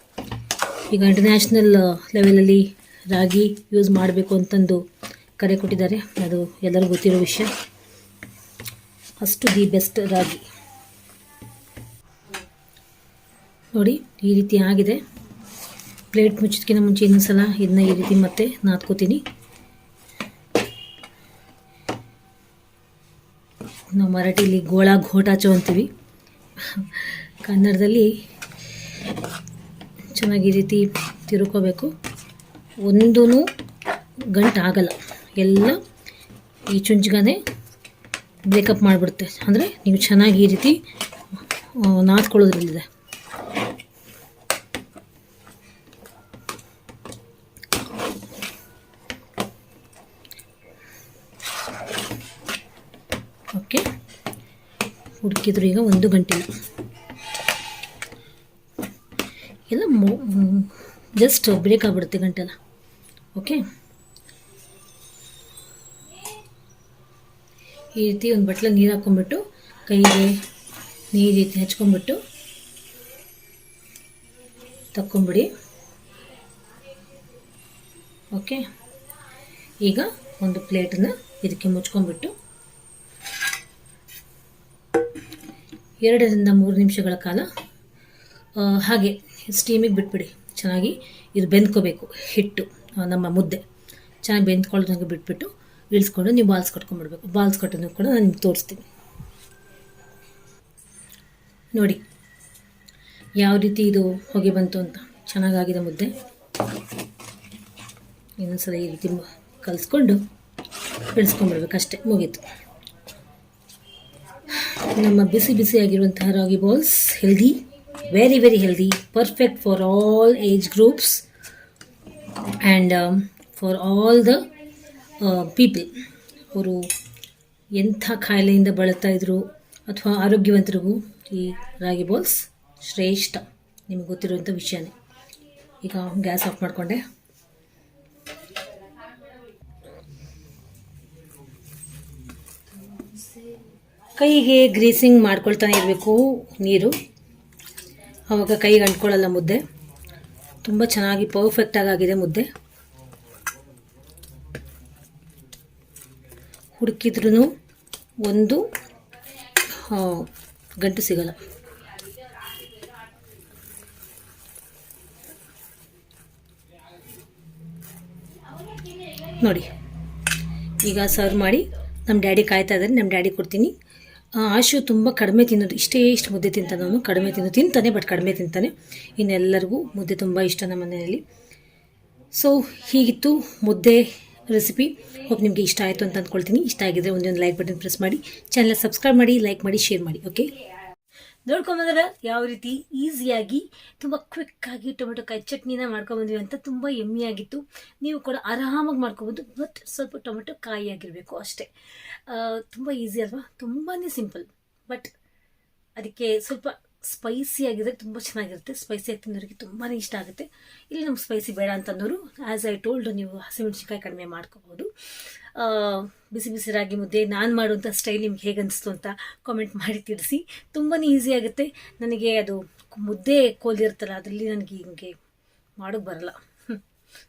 S1: ಈಗ ಇಂಟರ್ನ್ಯಾಷನಲ್ ಲೆವೆಲಲ್ಲಿ ರಾಗಿ ಯೂಸ್ ಮಾಡಬೇಕು ಅಂತಂದು ಕರೆ ಕೊಟ್ಟಿದ್ದಾರೆ. ಅದು ಎಲ್ಲರಿಗೂ ಗೊತ್ತಿರೋ ವಿಷಯ. ಅಷ್ಟು ದಿ ಬೆಸ್ಟ್ ರಾಗಿ. ನೋಡಿ, ಈ ರೀತಿ ಆಗಿದೆ. ಪ್ಲೇಟ್ ಮುಚ್ಚೋದಕ್ಕಿಂತ ಮುಂಚೆ ಇನ್ನೊಂದು ಸಲ ಇದನ್ನ ಈ ರೀತಿ ಮತ್ತೆ ನಾದ್ಕೋತೀನಿ. ನಾವು ಮರಾಠಿಲಿ ಗೋಳ ಘೋಟಾಚೋ ಅಂತೀವಿ. ಕನ್ನಡದಲ್ಲಿ ಚೆನ್ನಾಗಿ ಈ ರೀತಿ ತಿರುಕೋಬೇಕು. ಒಂದೂ ಗಂಟು ಆಗಲ್ಲ. ಎಲ್ಲ ಈ ಚುಂಚ್ಗಾನೆ ಬ್ರೇಕಪ್ ಮಾಡಿಬಿಡುತ್ತೆ. ಅಂದರೆ ನೀವು ಚೆನ್ನಾಗಿ ಈ ರೀತಿ ನಾದ್ಕೊಳ್ಳೋದ್ರಲ್ಲಿದೆ. ಓಕೆ. ಹುಡುಕಿದ್ರು ಈಗ ಒಂದು ಗಂಟೆ ಎಲ್ಲ ಜಸ್ಟ್ ಬ್ರೇಕ್ ಆಗಿಬಿಡುತ್ತೆ ಗಂಟೆನ. ಓಕೆ ಈ ರೀತಿ ಒಂದು ಬಟ್ಲ ನೀರು ಹಾಕ್ಕೊಂಬಿಟ್ಟು ಕೈಗೆ ನೀರು ರೀತಿ ಹಚ್ಕೊಂಬಿಟ್ಟು ತಕ್ಕೊಂಬಿಡಿ. ಓಕೆ ಈಗ ಒಂದು ಪ್ಲೇಟನ್ನ ಇದಕ್ಕೆ ಮುಚ್ಕೊಂಬಿಟ್ಟು ಎರಡರಿಂದ ಮೂರು ನಿಮಿಷಗಳ ಕಾಲ ಹಾಗೆ ಸ್ಟೀಮಿಗೆ ಬಿಟ್ಬಿಡಿ. ಚೆನ್ನಾಗಿ ಇದು ಬೆಂದ್ಕೋಬೇಕು, ಹಿಟ್ಟು ನಮ್ಮ ಮುದ್ದೆ. ಚೆನ್ನಾಗಿ ಬೆಂದ್ಕೊಳ್ಳೋದಂಗೆ ಬಿಟ್ಬಿಟ್ಟು ಇಳಿಸ್ಕೊಂಡು ನೀವು ಬಾಲ್ಸ್ ಕಟ್ಕೊಂಡ್ಬಿಡ್ಬೇಕು. ಬಾಲ್ಸ್ ಕಟ್ಟೋದನ್ನು ಕೂಡ ನಾನು ನಿಮ್ಗೆ ತೋರಿಸ್ತೀನಿ. ನೋಡಿ, ಯಾವ ರೀತಿ ಇದು ಹೊಗೆ ಬಂತು ಅಂತ. ಚೆನ್ನಾಗಾಗಿದೆ ಮುದ್ದೆ. ಇನ್ನೊಂದ್ಸಲ ಈ ರೀತಿ ಕಲಿಸ್ಕೊಂಡು ಬೆಳೆಸ್ಕೊಂಡ್ಬಿಡ್ಬೇಕು ಅಷ್ಟೇ, ಮುಗೀತು. ನಮ್ಮ ಬಿಸಿ ಬಿಸಿಯಾಗಿರುವಂತಹ ragi balls healthy very very healthy perfect for all age groups and for all the people ಅವರು ಎಂಥ ಕಾಯಿಲೆಯಿಂದ ಬಳಲ್ತಾ ಇದ್ರು ಅಥವಾ ಆರೋಗ್ಯವಂತರಿಗೂ ಈ ರಾಗಿ ಬಾಲ್ಸ್ ಶ್ರೇಷ್ಠ. ನಿಮಗೆ ಗೊತ್ತಿರುವಂಥ ವಿಷಯನೇ. ಈಗ ಗ್ಯಾಸ್ ಆಫ್ ಮಾಡಿಕೊಂಡೆ. ಕೈಗೆ ಗ್ರೀಸಿಂಗ್ ಮಾಡ್ಕೊಳ್ತಾನೆ ಇರಬೇಕು ನೀರು. ಆವಾಗ ಕೈಗೆ ಅಂಟ್ಕೊಳ್ಳಲ್ಲ ಮುದ್ದೆ. ತುಂಬ ಚೆನ್ನಾಗಿ ಪರ್ಫೆಕ್ಟಾಗಿ ಆಗಿದೆ ಮುದ್ದೆ. ಹುಡುಕಿದ್ರೂ ಒಂದು ಗಂಟು ಸಿಗಲ್ಲ. ನೋಡಿ, ಈಗ ಸರ್ವ್ ಮಾಡಿ ನಮ್ಮ ಡ್ಯಾಡಿ ಕಾಯ್ತಾ ಇದ್ದಾರೆ ನಮ್ಮ ಡ್ಯಾಡಿ ಕೊಡ್ತೀನಿ. ಆಶು ತುಂಬ ಕಡಿಮೆ ತಿನ್ನೋದು. ಇಷ್ಟೇ ಇಷ್ಟು ಮುದ್ದೆ ತಿಂತಾನೆ ಅವನು. ಕಡಿಮೆ ತಿನ್ನೋದು ತಿಂತಾನೆ ಬಟ್ ಕಡಿಮೆ ತಿಂತಾನೆ. ಇನ್ನೆಲ್ಲರಿಗೂ ಮುದ್ದೆ ತುಂಬ ಇಷ್ಟ ನಮ್ಮ ಮನೆಯಲ್ಲಿ. ಸೊ ಹೀಗಿತ್ತು ಮುದ್ದೆ ರೆಸಿಪಿ ಹೋಪ್ ನಿಮಗೆ ಇಷ್ಟ ಆಯಿತು ಅಂತ ಅಂದ್ಕೊಳ್ತೀನಿ ಇಷ್ಟ ಆಗಿದ್ರೆ ಒಂದೊಂದು ಲೈಕ್ ಬಟನ್ ಪ್ರೆಸ್ ಮಾಡಿ. ಚಾನಲ್ ಸಬ್ಸ್ಕ್ರೈಬ್ ಮಾಡಿ ಲೈಕ್ ಮಾಡಿ ಶೇರ್ ಮಾಡಿ ಓಕೆ ನೋಡ್ಕೊಂಬಂದ್ರೆ ಯಾವ ರೀತಿ ಈಸಿಯಾಗಿ ತುಂಬ ಕ್ವಿಕ್ಕಾಗಿ ಟೊಮೆಟೊ ಕಾಯಿ ಚಟ್ನಿನ ಮಾಡ್ಕೊಂಬಂದ್ವಿ ಅಂತ ತುಂಬ ಆಗಿತ್ತು. ನೀವು ಕೂಡ ಆರಾಮಾಗಿ ಮಾಡ್ಕೊಬೋದು ಬಟ್ ಸ್ವಲ್ಪ ಟೊಮೆಟೊ ಕಾಯಿ ಆಗಿರಬೇಕು ಅಷ್ಟೇ. ತುಂಬ ಈಸಿ ಅಲ್ವಾ? ತುಂಬಾ ಸಿಂಪಲ್ ಬಟ್ ಅದಕ್ಕೆ ಸ್ವಲ್ಪ ಸ್ಪೈಸಿ ಆಗಿದ್ರೆ ತುಂಬ ಚೆನ್ನಾಗಿರುತ್ತೆ. ಸ್ಪೈಸಿ ಆಗಿ ತಿನ್ನೋರಿಗೆ ತುಂಬಾ ಇಷ್ಟ ಆಗುತ್ತೆ. ಇಲ್ಲಿ ನಮ್ಗೆ ಸ್ಪೈಸಿ ಬೇಡ ಅಂತಂದವರು ಆ್ಯಸ್ ಐ ಟೋಲ್ಡ್ ನೀವು ಹಸಿಮೆಣಸಿನ್ಕಾಯಿ ಕಡಿಮೆ ಮಾಡ್ಕೋಬೋದು. ಬಿಸಿ ಬಿಸಿ ರಾಗಿ ಮುದ್ದೆ ನಾನು ಮಾಡುವಂಥ ಸ್ಟೈಲ್ ನಿಮ್ಗೆ ಹೇಗೆ ಅನಿಸ್ತು ಅಂತ ಕಾಮೆಂಟ್ ಮಾಡಿ ತಿಳಿಸಿ ತುಂಬಾ ಈಸಿ ಆಗುತ್ತೆ ನನಗೆ ಅದು ಮುದ್ದೆ ಕೋಲಿರ್ತಲ್ಲ ಅದರಲ್ಲಿ ನನಗೆ ಹಿಂಗೆ ಮಾಡೋಕ್ಕೆ ಬರಲ್ಲ.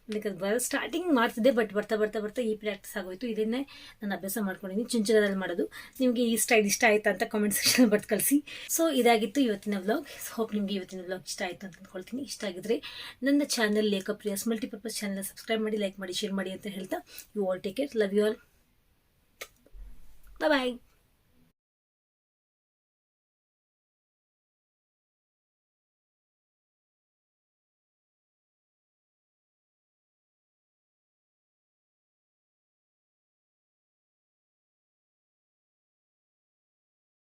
S1: ನನಗೆ ಬರೋ ಸ್ಟಾರ್ಟಿಂಗ್ ಮಾಡ್ತಿದ್ದೆ ಬಟ್ ಬರ್ತಾ ಬರ್ತಾ ಬರ್ತಾ ಈ ಪ್ರಾಕ್ಟೀಸ್ ಆಗೋಯ್ತು. ಇದನ್ನೇ ನಾನು ಅಭ್ಯಾಸ ಮಾಡ್ಕೊಂಡಿದ್ದೀನಿ ಚುಂಚನದಲ್ಲಿ ಮಾಡೋದು. ನಿಮಗೆ ಈ ಸ್ಟೈಲ್ ಇಷ್ಟ ಆಯ್ತಾ ಅಂತ ಕಾಮೆಂಟ್ ಸೆಕ್ಷನ್ ಬರ್ದು ಕಳಿಸಿ. ಸೊ ಇದಾಗಿತ್ತು ಇವತ್ತಿನ ವ್ಲಾಗ್ ಹೋಪ್ ನಿಮಗೆ ಇವತ್ತಿನ ವ್ಲಾಗ್ ಇಷ್ಟ ಆಯಿತು ಅಂತ ಅಂದ್ಕೊಳ್ತೀನಿ ಇಷ್ಟ ಆಗಿದ್ರೆ ನನ್ನ channel Lekhapriya's multipurpose channel subscribe ಮಾಡಿ ಲೈಕ್ ಮಾಡಿ ಶೇರ್ ಮಾಡಿ ಅಂತ ಹೇಳ್ತಾ. You all take care love you all bye